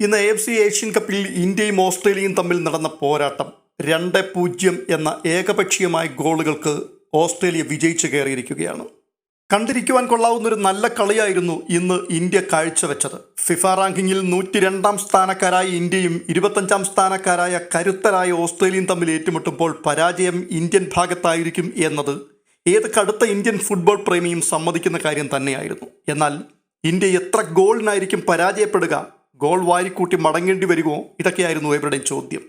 ഇന്ന് A F C Asian കപ്പിൽ ഇന്ത്യയും ഓസ്ട്രേലിയയും തമ്മിൽ നടന്ന പോരാട്ടം രണ്ട് പൂജ്യം എന്ന ഏകപക്ഷീയമായ ഗോളുകൾക്ക് ഓസ്ട്രേലിയ വിജയിച്ചു കയറിയിരിക്കുകയാണ്. കണ്ടിരിക്കുവാൻ കൊള്ളാവുന്ന ഒരു നല്ല കളിയായിരുന്നു ഇന്ന് ഇന്ത്യ കാഴ്ചവെച്ചത്. ഫിഫ റാങ്കിങ്ങിൽ നൂറ്റി രണ്ടാം സ്ഥാനക്കാരായ ഇന്ത്യയും ഇരുപത്തഞ്ചാം സ്ഥാനക്കാരായ കരുത്തരായ ഓസ്ട്രേലിയയും തമ്മിൽ ഏറ്റുമുട്ടുമ്പോൾ പരാജയം ഇന്ത്യൻ ഭാഗത്തായിരിക്കും എന്നത് ഏത് കടുത്ത ഇന്ത്യൻ ഫുട്ബോൾ പ്രേമിയും സമ്മതിക്കുന്ന കാര്യം തന്നെയായിരുന്നു. എന്നാൽ ഇന്ത്യ എത്ര ഗോളിനായിരിക്കും പരാജയപ്പെടുക ഗോൾ വാരിക്കൂട്ടി മടങ്ങേണ്ടി വരുമോ? ഇതൊക്കെയായിരുന്നു ഇവരുടെ ചോദ്യം.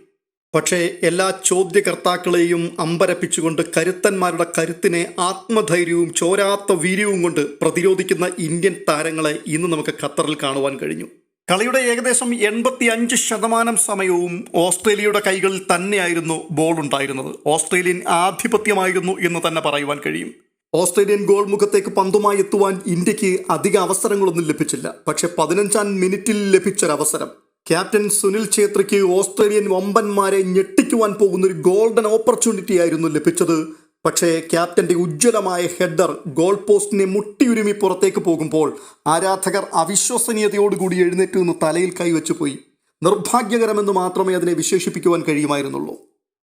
പക്ഷേ എല്ലാ ചോദ്യകർത്താക്കളെയും അമ്പരപ്പിച്ചുകൊണ്ട് കരുത്തന്മാരുടെ കരുത്തിനെ ആത്മധൈര്യവും ചോരാത്ത വീര്യവും കൊണ്ട് പ്രതിരോധിക്കുന്ന ഇന്ത്യൻ താരങ്ങളെ ഇന്ന് നമുക്ക് ഖത്തറിൽ കാണുവാൻ കഴിഞ്ഞു. കളിയുടെ ഏകദേശം എൺപത്തി അഞ്ച് ശതമാനം സമയവും ഓസ്ട്രേലിയയുടെ കൈകളിൽ തന്നെയായിരുന്നു ബോൾ ഉണ്ടായിരുന്നത്. ഓസ്ട്രേലിയൻ ആധിപത്യമായിരുന്നു എന്ന് തന്നെ പറയുവാൻ കഴിയും. ഓസ്ട്രേലിയൻ ഗോൾ മുഖത്തേക്ക് പന്തുമായി എത്തുവാൻ ഇന്ത്യയ്ക്ക് അധിക അവസരങ്ങളൊന്നും ലഭിച്ചില്ല. പക്ഷെ പതിനഞ്ചാം മിനിറ്റിൽ ലഭിച്ചൊരവസരം. ക്യാപ്റ്റൻ സുനിൽ ഛേത്രിക്ക് ഓസ്ട്രേലിയൻ വമ്പന്മാരെ ഞെട്ടിക്കുവാൻ പോകുന്ന ഒരു ഗോൾഡൻ ഓപ്പർച്യൂണിറ്റി ആയിരുന്നു ലഭിച്ചത്. പക്ഷേ ക്യാപ്റ്റന്റെ ഉജ്ജ്വലമായ ഹെഡർ ഗോൾ പോസ്റ്റിനെ മുട്ടിയുരുമി പുറത്തേക്ക് പോകുമ്പോൾ ആരാധകർ അവിശ്വസനീയതയോടുകൂടി എഴുന്നേറ്റ് നിന്ന് തലയിൽ കൈവച്ചു പോയി നിർഭാഗ്യകരമെന്ന് മാത്രമേ അതിനെ വിശേഷിപ്പിക്കുവാൻ കഴിയുമായിരുന്നുള്ളൂ.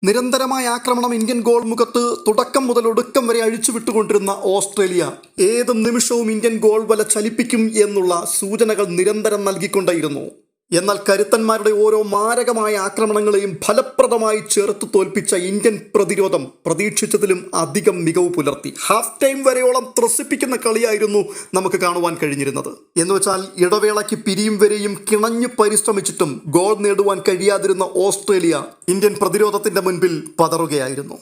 നിരന്തരമായ ആക്രമണം ഇന്ത്യൻ ഗോൾ മുഖത്ത് തുടക്കം മുതൽ ഒടുക്കം വരെ അഴിച്ചുവിട്ടുകൊണ്ടിരുന്ന ഓസ്ട്രേലിയ ഏത് നിമിഷവും ഇന്ത്യൻ ഗോൾ വല ചലിപ്പിക്കും എന്നുള്ള സൂചനകൾ നിരന്തരം നൽകിക്കൊണ്ടേയിരുന്നു. എന്നാൽ കരുത്തന്മാരുടെ ഓരോ മാരകമായ ആക്രമണങ്ങളെയും ഫലപ്രദമായി ചേർത്ത് തോൽപ്പിച്ച ഇന്ത്യൻ പ്രതിരോധം പ്രതീക്ഷിച്ചതിലും അധികം മികവ് പുലർത്തി. ഹാഫ് ടൈം വരെയോളം ത്രസിപ്പിക്കുന്ന കളിയായിരുന്നു നമുക്ക് കാണുവാൻ കഴിഞ്ഞിരുന്നത്. എന്ന് വെച്ചാൽ ഇടവേളയ്ക്ക് പിരിയും വരെയും കിണഞ്ഞു പരിശ്രമിച്ചിട്ടും ഗോൾ നേടുവാൻ കഴിയാതിരുന്ന ഓസ്ട്രേലിയ ഇന്ത്യൻ പ്രതിരോധത്തിന്റെ മുൻപിൽ പതറുകയായിരുന്നു.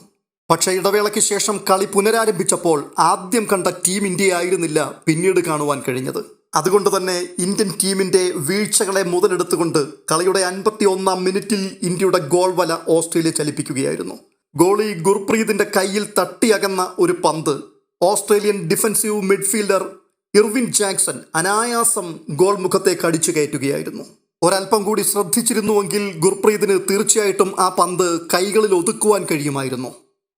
പക്ഷേ ഇടവേളയ്ക്ക് ശേഷം കളി പുനരാരംഭിച്ചപ്പോൾ ആദ്യം കണ്ട ടീം ഇന്ത്യ ആയിരുന്നില്ല പിന്നീട് കാണുവാൻ കഴിഞ്ഞത്. അതുകൊണ്ട് തന്നെ ഇന്ത്യൻ ടീമിന്റെ വീഴ്ചകളെ മുതലെടുത്തുകൊണ്ട് കളിയുടെ അൻപത്തി ഒന്നാം മിനിറ്റിൽ ഇന്ത്യയുടെ ഗോൾ വല ഓസ്ട്രേലിയ ചലിപ്പിക്കുകയായിരുന്നു. ഗോളി ഗുർപ്രീതിന്റെ കയ്യിൽ തട്ടിയകന്ന ഒരു പന്ത്. Australian defensive midfielder Irvine Jackson അനായാസം ഗോൾ മുഖത്തേക്ക് അടിച്ചു കയറ്റുകയായിരുന്നു. ഒരല്പം കൂടി ശ്രദ്ധിച്ചിരുന്നുവെങ്കിൽ ഗുർപ്രീതിന് തീർച്ചയായിട്ടും ആ പന്ത് കൈകളിൽ ഒതുക്കുവാൻ കഴിയുമായിരുന്നു.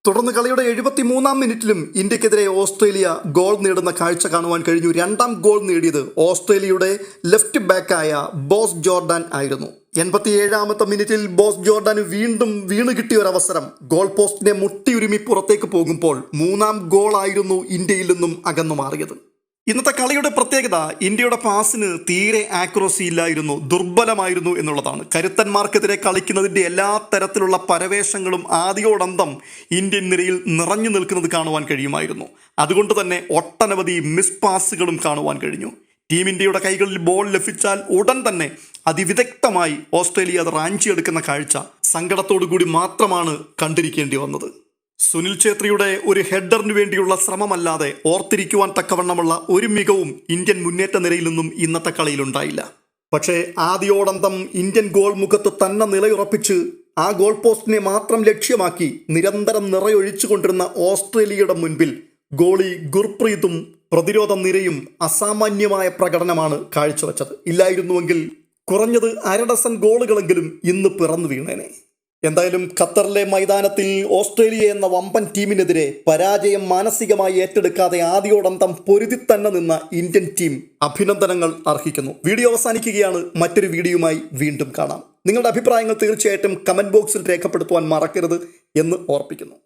തുടർന്ന് കളിയുടെ എഴുപത്തി മൂന്നാം മിനിറ്റിലും ഇന്ത്യക്കെതിരെ ഓസ്ട്രേലിയ ഗോൾ നേടുന്ന കാഴ്ച കാണുവാൻ കഴിഞ്ഞു. രണ്ടാം ഗോൾ നേടിയത് ഓസ്ട്രേലിയയുടെ ലെഫ്റ്റ് ബാക്കായ ബോസ് ജോർഡാൻ ആയിരുന്നു. എൺപത്തി ഏഴാമത്തെ മിനിറ്റിൽ ബോസ് ജോർഡാന് വീണ്ടും വീണ് കിട്ടിയ ഒരു അവസരം. ഗോൾ പോസ്റ്റിനെ മുട്ടിയുരുമി പുറത്തേക്ക് പോകുമ്പോൾ മൂന്നാം ഗോളായിരുന്നു ഇന്ത്യയിൽ നിന്നും അകന്നു മാറിയത്. ഇന്നത്തെ കളിയുടെ പ്രത്യേകത ഇന്ത്യയുടെ പാസിന് തീരെ ആക്യുറസി ഇല്ലായിരുന്നു ദുർബലമായിരുന്നു എന്നുള്ളതാണ്. കരുത്തന്മാർക്കെതിരെ കളിക്കുന്നതിന്റെ എല്ലാ തരത്തിലുള്ള പരവേശങ്ങളും ആദ്യോടന്തം ഇന്ത്യൻ നിരയിൽ നിറഞ്ഞു നിൽക്കുന്നത് കാണുവാൻ കഴിയുമായിരുന്നു. അതുകൊണ്ട് തന്നെ ഒട്ടനവധി മിസ് പാസുകളും കാണുവാൻ കഴിഞ്ഞു. ടീം ഇന്ത്യയുടെ കൈകളിൽ ബോൾ ലഭിച്ചാൽ ഉടൻ തന്നെ അതിവിദഗ്ധമായി ഓസ്ട്രേലിയ അത് റാഞ്ചിയെടുക്കുന്ന കാഴ്ച സങ്കടത്തോടു കൂടി മാത്രമാണ് കണ്ടിരിക്കേണ്ടി വന്നത്. സുനിൽ ഛേത്രിയുടെ ഒരു ഹെഡറിന് വേണ്ടിയുള്ള ശ്രമമല്ലാതെ ഓർത്തിരിക്കുവാൻ തക്കവണ്ണമുള്ള ഒരു മികവും ഇന്ത്യൻ മുന്നേറ്റ നിരയിൽ നിന്നും ഇന്നത്തെ കളിയിലുണ്ടായില്ല. പക്ഷേ ആദ്യോടന്തം ഇന്ത്യൻ ഗോൾ മുഖത്ത് തന്നെ നിലയുറപ്പിച്ച് ആ ഗോൾ പോസ്റ്റിനെ മാത്രം ലക്ഷ്യമാക്കി നിരന്തരം നിറയൊഴിച്ചുകൊണ്ടിരുന്ന ഓസ്ട്രേലിയയുടെ മുൻപിൽ ഗോളി ഗുർപ്രീതും പ്രതിരോധ നിരയും അസാമാന്യമായ പ്രകടനമാണ് കാഴ്ചവെച്ചത്. ഇല്ലായിരുന്നുവെങ്കിൽ കുറഞ്ഞത് അരഡസൻ ഗോളുകളെങ്കിലും ഇന്ന് പിറന്നു വീണേനെ. എന്തായാലും ഖത്തറിലെ മൈതാനത്തിൽ ഓസ്ട്രേലിയ എന്ന വമ്പൻ ടീമിനെതിരെ പരാജയം മാനസികമായി ഏറ്റെടുക്കാതെ ആദ്യോടന്തം പൊരുതി തന്നെ നിന്ന ഇന്ത്യൻ ടീം അഭിനന്ദനങ്ങൾ അർഹിക്കുന്നു. വീഡിയോ അവസാനിക്കുകയാണ്. മറ്റൊരു വീഡിയോയുമായി വീണ്ടും കാണാം. നിങ്ങളുടെ അഭിപ്രായങ്ങൾ തീർച്ചയായിട്ടും കമന്റ് ബോക്സിൽ രേഖപ്പെടുത്തുവാൻ മറക്കരുത് എന്ന് ഓർപ്പിക്കുന്നു.